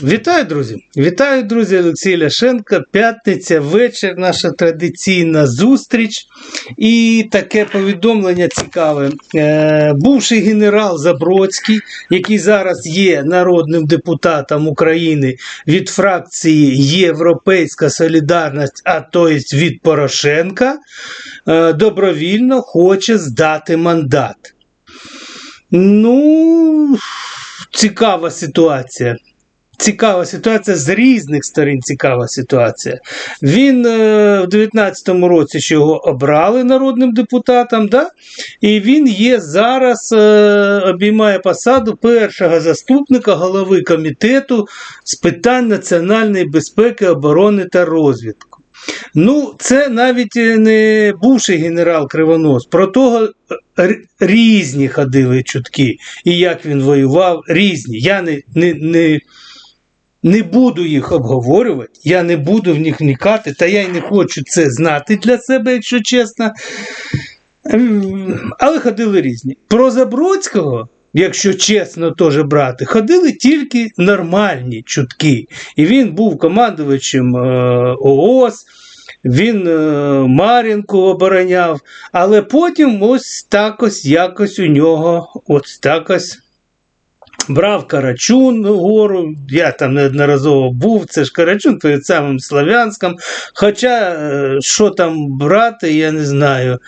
Вітаю, друзі! Вітаю, друзі, Олексій Ляшенко. П'ятниця, вечір, наша традиційна зустріч. І таке повідомлення цікаве. Е, бувший генерал Забродський, який зараз є народним депутатом України від фракції Європейська Солідарність, а то є від Порошенка, е, добровільно хоче здати мандат. Ну, цікава ситуація. Цікава ситуація з різних сторін. Цікава ситуація. Він е, в 19-му році ще його обрали народним депутатом, да? і він є зараз, е, обіймає посаду першого заступника голови комітету з питань національної безпеки, оборони та розвідку. Ну, це навіть не бувший генерал Кривонос. Про того різні ходили чутки. І як він воював, різні. Я не, не, не, не буду їх обговорювати, я не буду в них вникати, та я й не хочу це знати для себе, якщо чесно. Ем, Але ходили різні. Про Забродського, якщо чесно теж брати, ходили тільки нормальні чутки. І він був командувачем е, ООС. Він е, Мар'їнку обороняв, але потім ось так ось якось у нього ось так ось брав Карачун гору. Я там неодноразово був, це ж Карачун перед самим Слов'янськом. Хоча е, що там брати, я не знаю.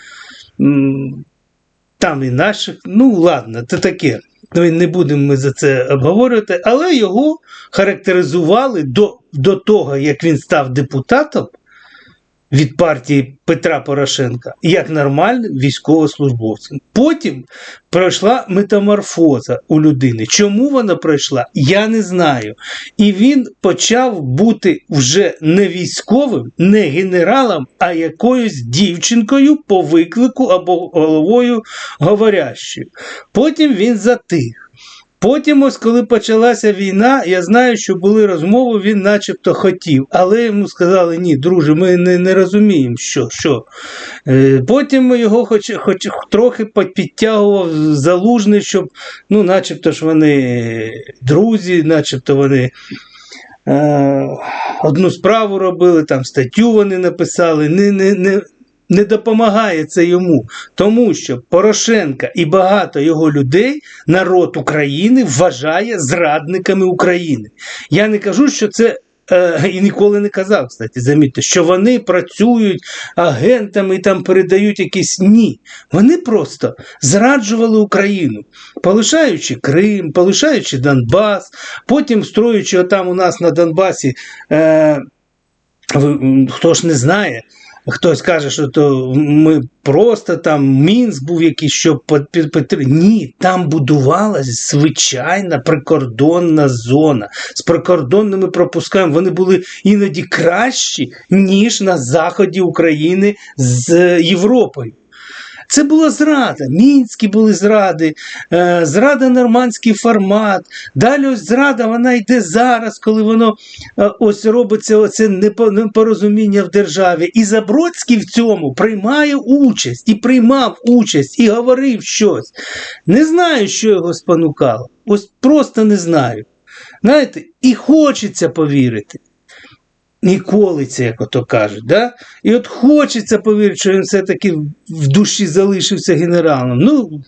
Там і наших, ну ладно, це таке. Ну, не будемо ми за це обговорювати, але його характеризували до, до того, як він став депутатом від партії Петра Порошенка як нормальним військовослужбовцем. Потім пройшла метаморфоза у людини. Чому вона пройшла, я не знаю. І він почав бути вже не військовим, не генералом, а якоюсь дівчинкою по виклику або головою говорящою. Потім він затих. Потім, ось коли почалася війна, я знаю, що були розмови, він начебто хотів, але йому сказали, ні, друже, ми не, не розуміємо, що. що. Е, Потім його хоч, хоч трохи підтягував залужний, щоб, ну, начебто ж вони друзі, начебто вони. Е, одну справу робили, там статтю вони написали, не, не, не, не допомагає це йому, тому що Порошенка і багато його людей народ України вважає зрадниками України. Я не кажу, що це. е, І ніколи не казав, кстати, замітьте, що вони працюють агентами і там передають якісь ні. Вони просто зраджували Україну, полишаючи Крим, полишаючи Донбас, потім строючи отам у нас на Донбасі. Е, хто ж не знає, хтось каже, що то ми просто там Мінськ був якийсь, що під, під, під- Ні, там будувалася звичайна прикордонна зона з прикордонними пропусками. Вони були іноді кращі, ніж на заході України з Європою. Це була зрада. Мінські були зради, е, зрада нормандський формат. Далі ось зрада вона йде зараз, коли воно е, ось робиться оце непорозуміння в державі. І Забродський в цьому приймає участь, і приймав участь, і говорив щось. Не знаю, що його спонукало. Ось просто не знаю. Знаєте, і хочеться повірити. Ніколи це, як ото кажуть. Да? І от хочеться повірити, що він все-таки в душі залишився генералом. Ну,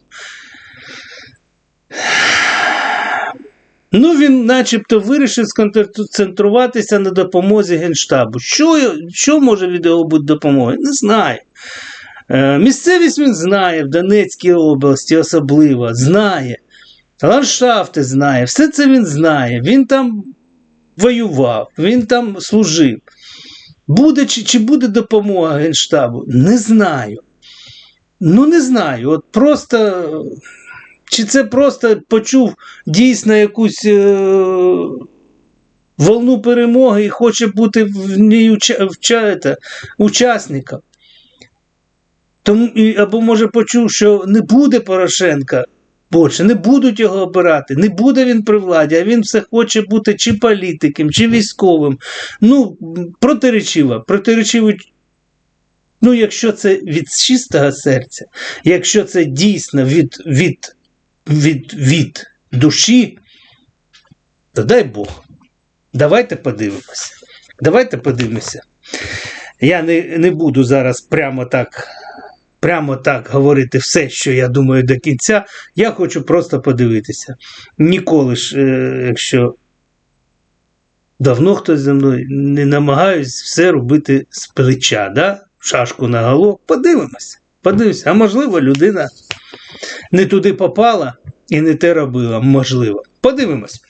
ну він начебто вирішив сконцентруватися на допомозі Генштабу. Що, що може від його бути допомогою? Не знаю. Е, Місцевість він знає в Донецькій області особливо, знає. Ландшафти знає, все це він знає. Він там воював, він там служив. Буде чи, чи буде допомога Генштабу? Не знаю. Ну, не знаю. От просто. Чи це просто почув дійсно якусь е, волну перемоги і хоче бути в ній уча, вча, це, учасником? Тому, або може почув, що не буде Порошенка більше, не будуть його обирати, не буде він при владі, а він все хоче бути чи політиком, чи військовим. Ну, протиречиво, протиречиво. Ну, якщо це від чистого серця, якщо це дійсно від, від, від, від душі, то дай Бог. Давайте подивимося. Давайте подивимося. Я не, не буду зараз прямо так. Прямо так говорити все, що я думаю до кінця. Я хочу просто подивитися. Ніколи ж, е, якщо давно хтось зі мною не намагаюсь все робити з плеча, да? шашку на голову. Подивимося. Подивимося. А можливо, людина не туди попала і не те робила. Можливо. Подивимось.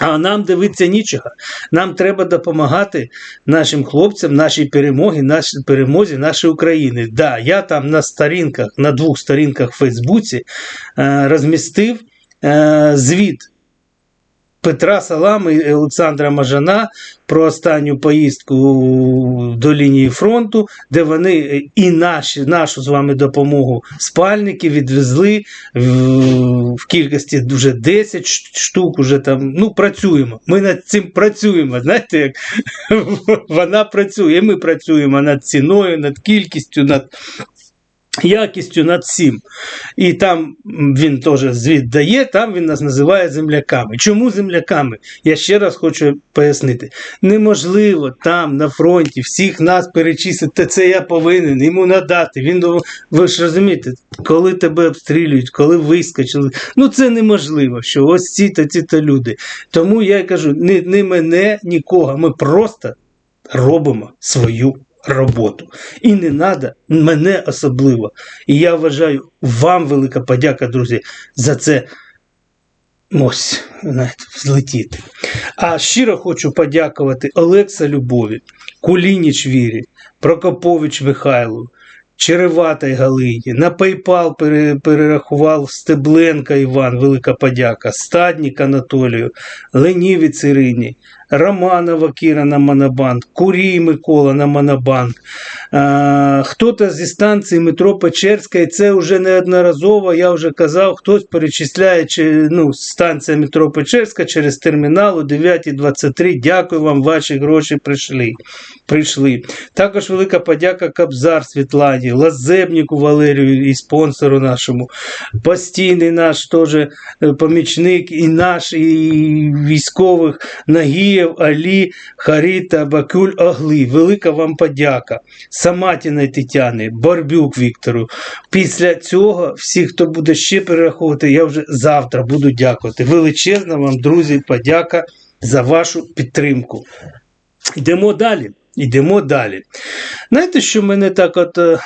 А нам дивитися нічого. Нам треба допомагати нашим хлопцям, нашій перемозі, нашій перемозі, нашої України. Да, я там на сторінках, на двох сторінках в Фейсбуці е, розмістив е, звіт Петра Салами і Олександра Мажана про останню поїздку до лінії фронту, де вони і наші, нашу з вами допомогу спальники відвезли в, в кількості вже 10 штук. Уже там ну працюємо. Ми над цим працюємо. Знаєте, як вона працює. Ми працюємо над ціною, над кількістю, над якістю над всім. І там він теж звіт дає, там він нас називає земляками. Чому земляками? Я ще раз хочу пояснити. Неможливо там на фронті всіх нас перечислити, це я повинен йому надати. Він ви ж розумієте, коли тебе обстрілюють, коли вискочили. Ну це неможливо, що ось ці та ці та люди. Тому я кажу, не, не мене, нікого. Ми просто робимо свою роботу. І не треба мене особливо. І я вважаю вам велика подяка, друзі, за це ось, знаєте, злетіти. А щиро хочу подякувати Олекса Любові, Кулініч Вірі, Прокопович Михайлу. Череватай Галині, на PayPal перерахував Стебленка Іван, велика подяка, Стаднік Анатолію, Ленівець Ірині, Романова Кіра на Монобанк, Курій Микола на Монобанк. Хто-то зі станції метро Печерська, і це вже неодноразово, я вже казав, хтось перечисляє ну, станція метро Печерська через термінал о 9.23. Дякую вам, ваші гроші прийшли. прийшли. Також велика подяка Кабзар Світлані, Лазебніку Валерію і спонсору нашому, постійний наш теж е, помічник, і наш, і військових Нагієв. Георгієв, Алі, Харіта, Бакюль, Огли. Велика вам подяка. Саматіна Тетяни, Барбюк Віктору. Після цього, всі, хто буде ще перераховувати, я вже завтра буду дякувати. Величезна вам, друзі, подяка за вашу підтримку. Йдемо далі. Йдемо далі. Знаєте, що мене так от. Е,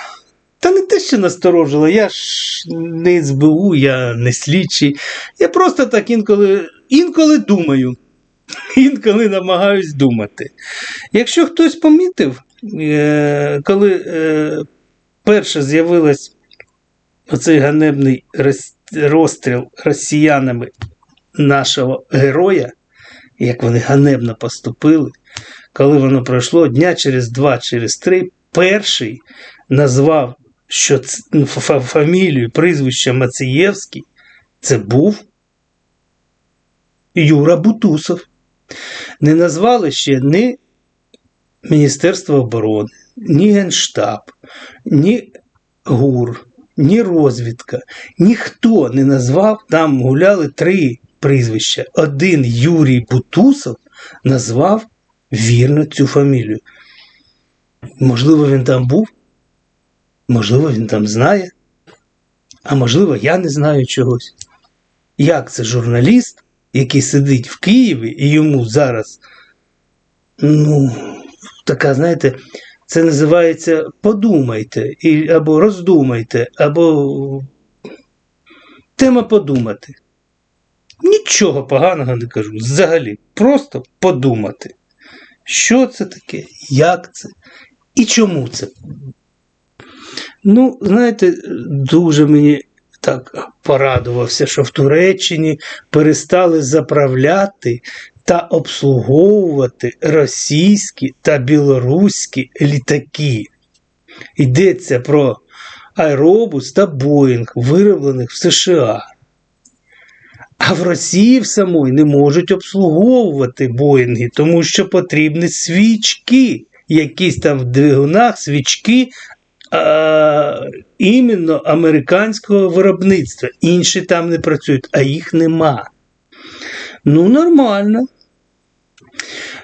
та не те, що насторожило, я ж не СБУ, я не слідчий. Я просто так інколи інколи думаю інколи намагаюсь думати. Якщо хтось помітив, е, коли е, перше з'явилось оцей ганебний розстріл росіянами нашого героя, як вони ганебно поступили, коли воно пройшло дня через два, через три, перший назвав що ну, фамілію, прізвище Мацієвський, це був Юра Бутусов не назвали ще ні Міністерство оборони, ні Генштаб, ні ГУР, ні розвідка. Ніхто не назвав, там гуляли три прізвища. Один Юрій Бутусов назвав вірно цю фамілію. Можливо, він там був, можливо, він там знає, а можливо, я не знаю чогось. Як це журналіст який сидить в Києві, і йому зараз, ну, така, знаєте, це називається подумайте, і, або роздумайте, або тема подумати. Нічого поганого не кажу. Взагалі, просто подумати, що це таке, як це і чому це. Ну, знаєте, дуже мені так порадувався, що в Туреччині перестали заправляти та обслуговувати російські та білоруські літаки. Йдеться про аеробус та Боїнг, вироблених в США. А в Росії в самої не можуть обслуговувати Боїнги, тому що потрібні свічки. Якісь там в двигунах свічки а, іменно американського виробництва. Інші там не працюють, а їх нема. Ну, нормально.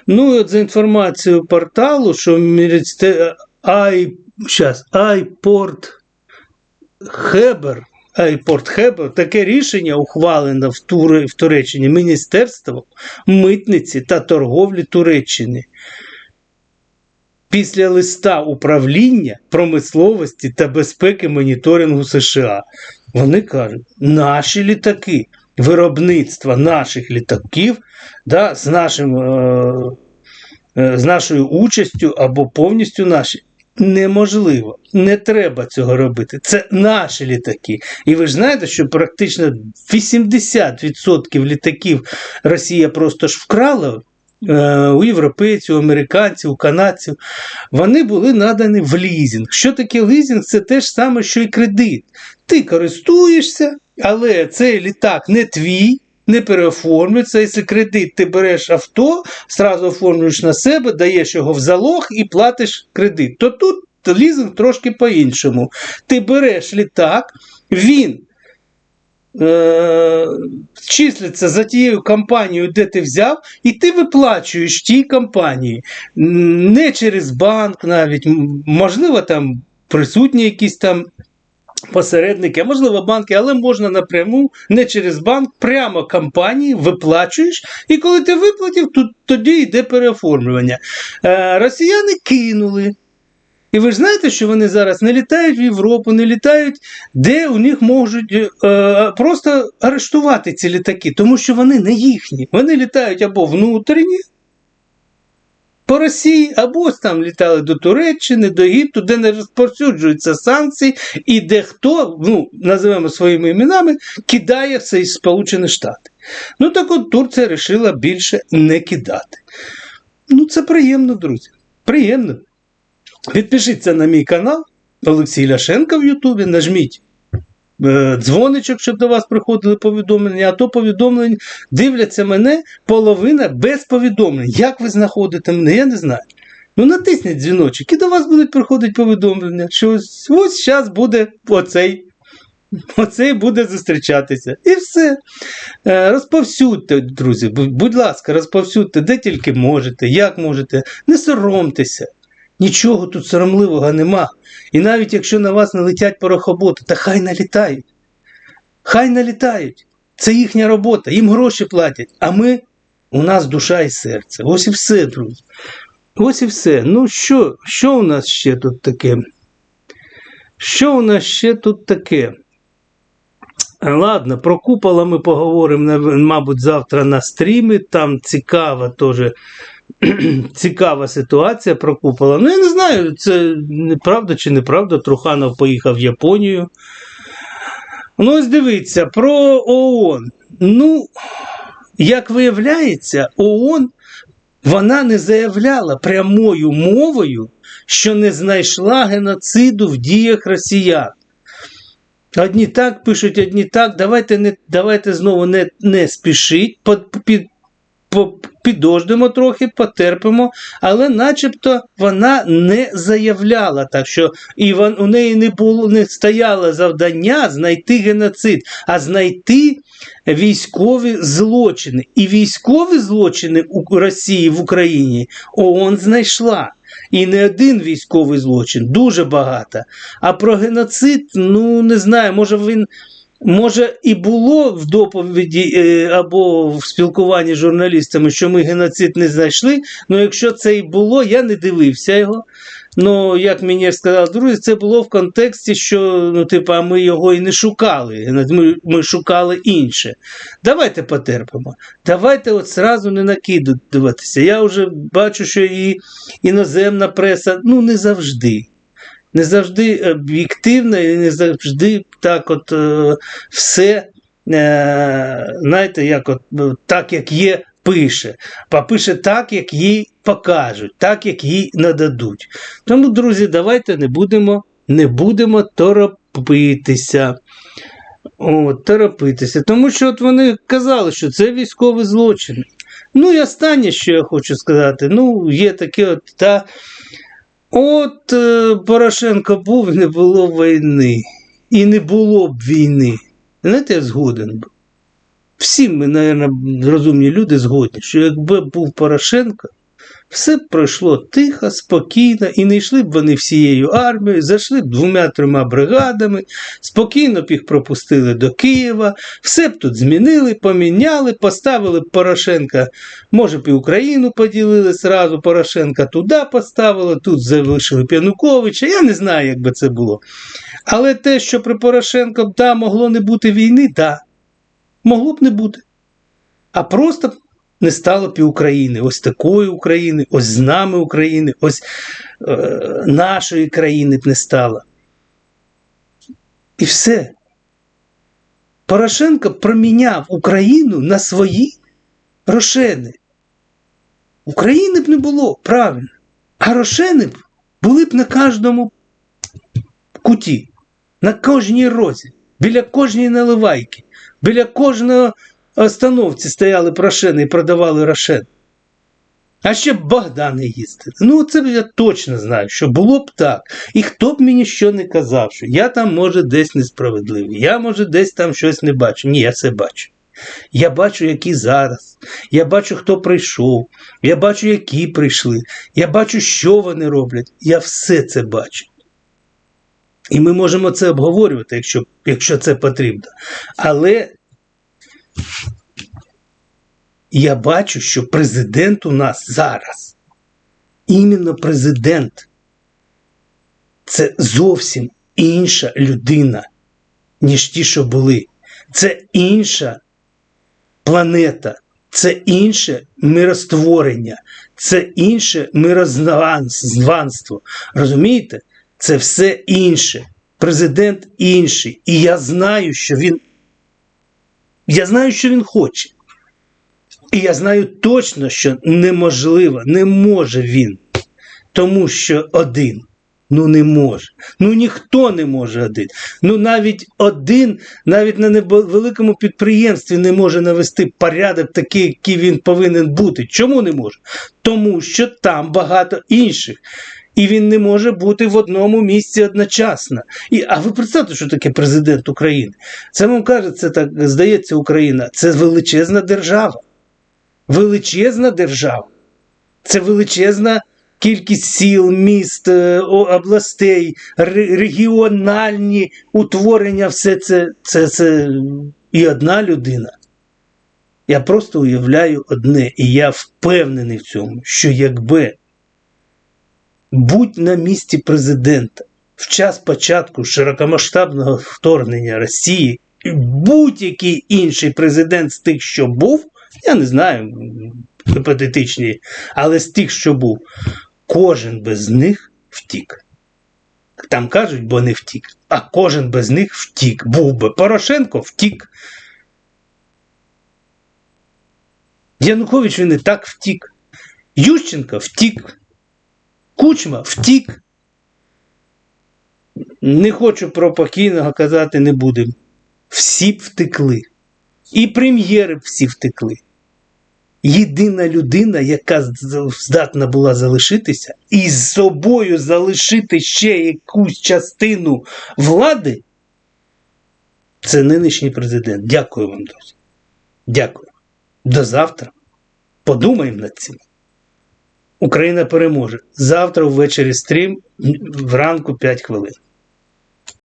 Ну, от за інформацією порталу, що. Ай... Айпорт Хебер, Айпорт Хебер, таке рішення ухвалено в, Туре... в Туреччині Міністерством митниці та торговлі Туреччини. Після листа управління промисловості та безпеки моніторингу США. Вони кажуть, наші літаки, виробництво наших літаків да, з, нашим, е, е, з нашою участю або повністю наші. Неможливо, не треба цього робити. Це наші літаки. І ви ж знаєте, що практично 80% літаків Росія просто ж вкрала у європейців, у американців, у канадців. Вони були надані в лізинг. Що таке лізинг? Це те ж саме, що і кредит. Ти користуєшся, але цей літак не твій. Не переоформлюється, якщо кредит ти береш авто, зразу оформлюєш на себе, даєш його в залог і платиш кредит. То тут лізинг трошки по-іншому. Ти береш літак, він е- за тією компанією, де ти взяв, і ти виплачуєш тій компанії. Не через банк навіть, можливо, там присутні якісь там посередники, а можливо, банки, але можна напряму, не через банк, прямо компанії виплачуєш, і коли ти виплатив, то, тоді йде переоформлювання. Е, росіяни кинули. І ви ж знаєте, що вони зараз не літають в Європу, не літають, де у них можуть е, просто арештувати ці літаки, тому що вони не їхні. Вони літають або внутрішні, по Росії, або там літали до Туреччини, до Єгипту, де не розповсюджуються санкції, і де хто, ну, називаємо своїми іменами, кидає в цей Сполучені Штати. Ну так от Турція вирішила більше не кидати. Ну, це приємно, друзі. Приємно. Підпишіться на мій канал Олексій Ляшенко в Ютубі, нажміть е, дзвоничок, щоб до вас приходили повідомлення, а то повідомлень дивляться мене половина без повідомлень. Як ви знаходите мене, я не знаю. Ну, натисніть дзвіночок, і до вас будуть приходити повідомлення, що ось, ось зараз буде оцей. Оцей буде зустрічатися. І все. Е, Розповсюдьте, друзі, будь ласка, розповсюдьте, де тільки можете, як можете. Не соромтеся. Нічого тут соромливого нема. І навіть якщо на вас налетять порохоботи, та хай налітають. Хай налітають. Це їхня робота, їм гроші платять. А ми, у нас душа і серце. Ось і все, друзі. Ось і все. Ну що, що у нас ще тут таке? Що у нас ще тут таке? Ладно, про купола ми поговоримо, мабуть, завтра на стрімі. Там цікава теж цікава ситуація про купола. Ну, я не знаю, це правда чи неправда. Труханов поїхав в Японію. Ну, ось дивіться, про ООН. Ну, як виявляється, ООН вона не заявляла прямою мовою, що не знайшла геноциду в діях росіян. Одні так пишуть, одні так. Давайте не, давайте знову не не спішіть, під, підождемо трохи, потерпимо, але начебто вона не заявляла так, що і у неї не було не стояло завдання знайти геноцид, а знайти військові злочини. І військові злочини у Росії в Україні ООН знайшла. І не один військовий злочин, дуже багато. А про геноцид, ну не знаю, може він. Може, і було в доповіді е, або в спілкуванні з журналістами, що ми геноцид не знайшли. Ну, якщо це і було, я не дивився його. Ну, як мені сказав, друзі, це було в контексті, що ну, типу, ми його і не шукали. Ми ми шукали інше. Давайте потерпимо. Давайте от зразу не накидуватися. Я вже бачу, що і іноземна преса ну не завжди не завжди об'єктивно і не завжди так от е, все, е, знаєте, як от, так, як є, пише. Попише так, як їй покажуть, так, як їй нададуть. Тому, друзі, давайте не будемо не будемо торопитися. От, торопитися. Тому що от вони казали, що це військовий злочин. Ну і останнє, що я хочу сказати, ну, є таке от та От е, Порошенко був, не було війни. І не було б війни. Знаєте, я згоден був. всі ми, мабуть, розумні люди згодні, що якби був Порошенко, все б пройшло тихо, спокійно, і не йшли б вони всією армією, зайшли б двома-трьома бригадами, спокійно б їх пропустили до Києва, все б тут змінили, поміняли, поставили б Порошенка, може б і Україну поділили зразу, Порошенка туди поставили, тут залишили б Януковича. Я не знаю, як би це було. Але те, що при Порошенко да, могло не бути війни, да, могло б не бути. А просто не стало б і України, ось такої України, ось з нами України, ось е, нашої країни б не стало. І все. Порошенко проміняв Україну на свої рошени. України б не було, правильно. А рошени б були б на кожному куті, на кожній розі, біля кожної наливайки, біля кожного остановці стояли прошени і продавали рошен. А ще б Богдани їздили. Ну, це я точно знаю, що було б так. І хто б мені що не казав, що я там, може, десь несправедливий, я, може, десь там щось не бачу. Ні, я це бачу. Я бачу, які зараз. Я бачу, хто прийшов. Я бачу, які прийшли. Я бачу, що вони роблять. Я все це бачу. І ми можемо це обговорювати, якщо, якщо це потрібно. Але я бачу, що президент у нас зараз, іменно президент, це зовсім інша людина, ніж ті, що були. Це інша планета, це інше миростворення, це інше мирознаванство. Розумієте? Це все інше. Президент інший. І я знаю, що він. Я знаю, що він хоче. І я знаю точно, що неможливо, не може він. Тому що один. Ну не може. Ну ніхто не може один. Ну навіть один, навіть на невеликому підприємстві не може навести порядок такий, який він повинен бути. Чому не може? Тому що там багато інших. І він не може бути в одному місці одночасно. І, А ви представте, що таке президент України? Це вам каже, це так здається, Україна. Це величезна держава. Величезна держава. Це величезна кількість сіл, міст, е, областей, регіональні утворення, все це, це, це і одна людина. Я просто уявляю одне, і я впевнений в цьому, що якби будь на місці президента в час початку широкомасштабного вторгнення Росії, будь-який інший президент з тих, що був, я не знаю, гіпотетичні, але з тих, що був, кожен без них втік. Там кажуть, бо не втік, а кожен без них втік. Був би Порошенко втік. Янукович він і так втік. Ющенко втік. Кучма втік. Не хочу про покійного казати не будемо. Всі б втекли. І прем'єри всі втекли. Єдина людина, яка здатна була залишитися, і з собою залишити ще якусь частину влади, це нинішній президент. Дякую вам, друзі. Дякую. До завтра. Подумаємо над цим. Україна переможе. Завтра ввечері стрім, вранку 5 хвилин.